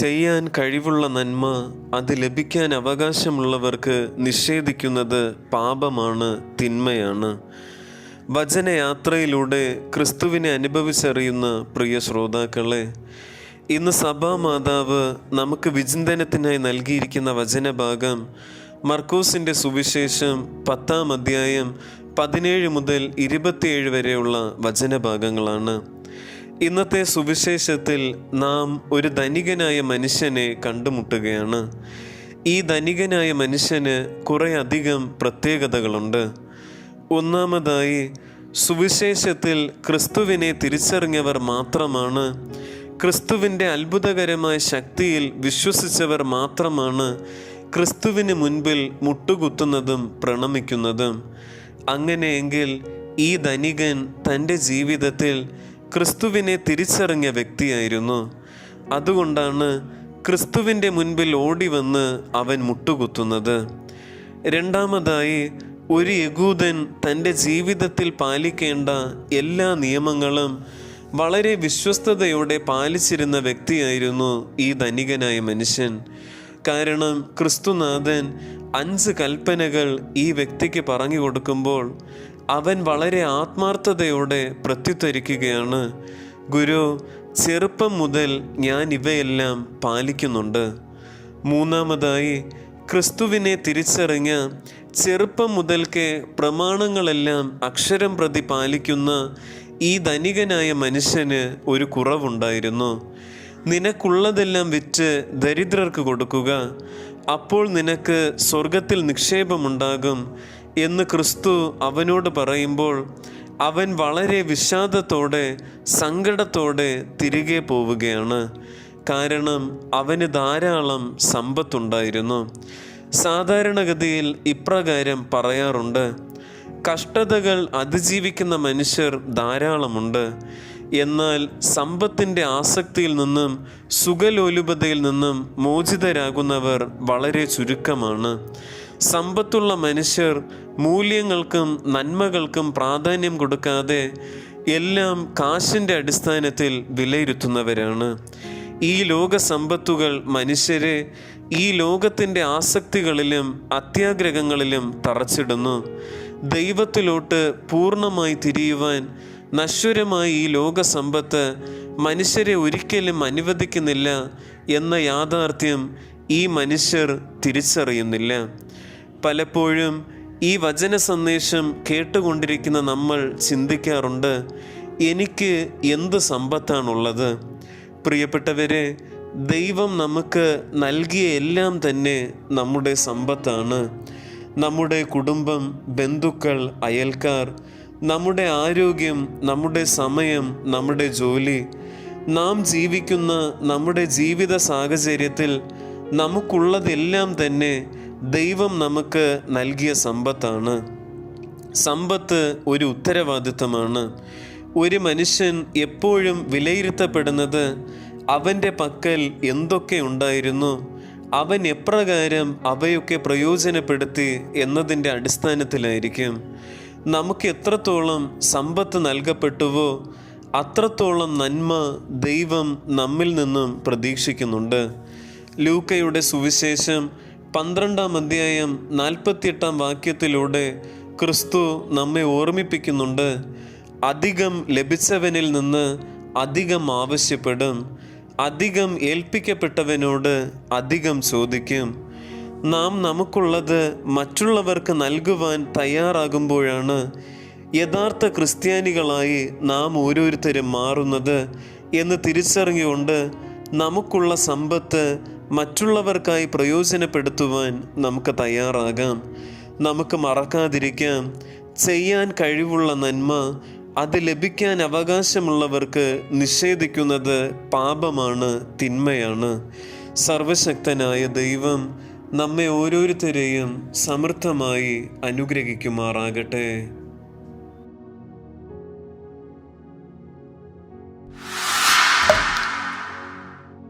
ചെയ്യാൻ കഴിവുള്ള നന്മ അത് ലഭിക്കാൻ അവകാശമുള്ളവർക്ക് നിഷേധിക്കുന്നത് പാപമാണ് തിന്മയാണ്. വചനയാത്രയിലൂടെ ക്രിസ്തുവിനെ അനുഭവിച്ചറിയുന്ന പ്രിയ ശ്രോതാക്കളെ ഇന്ന് സഭാമാതാവ് നമുക്ക് വിചിന്തനത്തിനായി നൽകിയിരിക്കുന്ന വചനഭാഗം മർക്കോസിന്റെ സുവിശേഷം പത്താം അധ്യായം പതിനേഴ് മുതൽ ഇരുപത്തിയേഴ് വരെയുള്ള വചനഭാഗങ്ങളാണ്. ഇന്നത്തെ സുവിശേഷത്തിൽ നാം ഒരു ധനികനായ മനുഷ്യനെ കണ്ടുമുട്ടുകയാണ്. ഈ ധനികനായ മനുഷ്യന് കുറേ അധികം പ്രത്യേകതകളുണ്ട്. ഒന്നാമതായി സുവിശേഷത്തിൽ ക്രിസ്തുവിനെ തിരിച്ചറിഞ്ഞവർ മാത്രമാണ് ക്രിസ്തുവിന്റെ അത്ഭുതകരമായ ശക്തിയിൽ വിശ്വസിച്ചവർ മാത്രമാണ് ക്രിസ്തുവിന് മുൻപിൽ മുട്ടുകുത്തുന്നതും പ്രണമിക്കുന്നതും. അങ്ങനെയെങ്കിൽ ഈ ധനികൻ തന്റെ ജീവിതത്തിൽ ക്രിസ്തുവിനെ തിരിച്ചറിഞ്ഞ വ്യക്തിയായിരുന്നു. അതുകൊണ്ടാണ് ക്രിസ്തുവിന്റെ മുൻപിൽ ഓടി വന്ന് അവൻ മുട്ടുകുത്തുന്നത്. രണ്ടാമതായി ഒരു യകൂദൻ തന്റെ ജീവിതത്തിൽ പാലിക്കേണ്ട എല്ലാ നിയമങ്ങളും വളരെ വിശ്വസ്തയോടെ പാലിച്ചിരുന്ന വ്യക്തിയായിരുന്നു ഈ ധനികനായ മനുഷ്യൻ. കാരണം ക്രിസ്തുനാഥൻ അഞ്ച് കൽപ്പനകൾ ഈ വ്യക്തിക്ക് പറഞ്ഞു കൊടുക്കുമ്പോൾ അവൻ വളരെ ആത്മാർത്ഥതയോടെ പ്രത്യുത്തരിക്കുകയാണ്. ഗുരു ചെറുപ്പം മുതൽ ഞാൻ ഇവയെല്ലാം പാലിക്കുന്നുണ്ട്. മൂന്നാമതായി ക്രിസ്തുവിനെ തിരിച്ചറിഞ്ഞ ചെറുപ്പം മുതൽക്കേ പ്രമാണങ്ങളെല്ലാം അക്ഷരം പ്രതി പാലിക്കുന്ന ഈ ധനികനായ മനുഷ്യന് ഒരു കുറവുണ്ടായിരുന്നു. നിനക്കുള്ളതെല്ലാം വിറ്റ് ദരിദ്രർക്ക് കൊടുക്കുക. അപ്പോൾ നിനക്ക് സ്വർഗത്തിൽ നിക്ഷേപമുണ്ടാകും. എന്ന് ക്രിസ്തു അവനോട് പറയുമ്പോൾ അവൻ വളരെ വിഷാദത്തോടെ സങ്കടത്തോടെ തിരികെ പോവുകയാണ്. കാരണം അവന് ധാരാളം സമ്പത്തുണ്ടായിരുന്നു. സാധാരണഗതിയിൽ ഇപ്രകാരം പറയാറുണ്ട്. കഷ്ടതകൾ അതിജീവിക്കുന്ന മനുഷ്യർ ധാരാളമുണ്ട്. എന്നാൽ സമ്പത്തിന്റെ ആസക്തിയിൽ നിന്നും സുഖലോലുപതയിൽ നിന്നും മോചിതരാകുന്നവർ വളരെ ചുരുക്കമാണ്. സമ്പത്തുള്ള മനുഷ്യർ മൂല്യങ്ങൾക്കും നന്മകൾക്കും പ്രാധാന്യം കൊടുക്കാതെ എല്ലാം കാശിന്റെ അടിസ്ഥാനത്തിൽ വിലയിരുത്തുന്നവരാണ്. ഈ ലോക സമ്പത്തുകൾ മനുഷ്യരെ ഈ ലോകത്തിന്റെ ആസക്തികളിലും അത്യാഗ്രഹങ്ങളിലും തറച്ചിടുന്നു. ദൈവത്തിലോട്ട് പൂർണമായി തിരിയുവാൻ നശ്വരമായ ഈ ലോക സമ്പത്ത് മനുഷ്യരെ ഒരിക്കലും അനുവദിക്കുന്നില്ല എന്ന യാഥാർത്ഥ്യം ഈ മനുഷ്യർ തിരിച്ചറിയുന്നില്ല. പലപ്പോഴും ഈ വചന സന്ദേശം കേട്ടുകൊണ്ടിരിക്കുന്ന നമ്മൾ ചിന്തിക്കാറുണ്ട് എനിക്ക് എന്ത് സമ്പത്താണുള്ളത്? പ്രിയപ്പെട്ടവരെ ദൈവം നമുക്ക് നൽകിയ എല്ലാം തന്നെ നമ്മുടെ സമ്പത്താണ്. നമ്മുടെ കുടുംബം ബന്ധുക്കൾ അയൽക്കാർ നമ്മുടെ ആരോഗ്യം നമ്മുടെ സമയം നമ്മുടെ ജോലി നാം ജീവിക്കുന്ന നമ്മുടെ ജീവിത സാഹചര്യത്തിൽ നമുക്കുള്ളതെല്ലാം തന്നെ ദൈവം നമുക്ക് നൽകിയ സമ്പത്താണ്. സമ്പത്ത് ഒരു ഉത്തരവാദിത്തമാണ്. ഒരു മനുഷ്യൻ എപ്പോഴും വിലയിരുത്തപ്പെടുന്നത് അവന്റെ പക്കൽ എന്തൊക്കെ ഉണ്ടായിരുന്നു അവൻ എപ്രകാരം അവയൊക്കെ പ്രയോജനപ്പെടുത്തി എന്നതിന്റെ അടിസ്ഥാനത്തിലായിരിക്കും. നമുക്ക് എത്രത്തോളം സമ്പത്ത് നൽകപ്പെട്ടുവോ അത്രത്തോളം നന്മ ദൈവം നമ്മിൽ നിന്നും പ്രതീക്ഷിക്കുന്നുണ്ട്. ലൂക്കയുടെ സുവിശേഷം പന്ത്രണ്ടാം അധ്യായം നാൽപ്പത്തിയെട്ടാം വാക്യത്തിലൂടെ ക്രിസ്തു നമ്മെ ഓർമ്മിപ്പിക്കുന്നുണ്ട്. അധികം ലഭിച്ചവനിൽ നിന്ന് അധികം ആവശ്യപ്പെടും. അധികം ഏൽപ്പിക്കപ്പെട്ടവനോട് അധികം ചോദിക്കും. നാം നമുക്കുള്ളത് മറ്റുള്ളവർക്ക് നൽകുവാൻ തയ്യാറാകുമ്പോഴാണ്. യഥാർത്ഥ ക്രിസ്ത്യാനികളായി നാം ഓരോരുത്തരും മാറുന്നത് എന്ന് തിരിച്ചറിഞ്ഞുകൊണ്ട് നമുക്കുള്ള സമ്പത്ത് മറ്റുള്ളവർക്കായി പ്രയോജനപ്പെടുത്തുവാൻ നമുക്ക് തയ്യാറാകാം. നമുക്ക് മറക്കാതിരിക്കാം. ചെയ്യാൻ കഴിവുള്ള നന്മ അത് ലഭിക്കാൻ അവകാശമുള്ളവർക്ക് നിഷേധിക്കുന്നത് പാപമാണ് തിന്മയാണ്. സർവശക്തനായ ദൈവം നമ്മെ ഓരോരുത്തരെയും സമൃദ്ധമായി അനുഗ്രഹിക്കുമാറാകട്ടെ.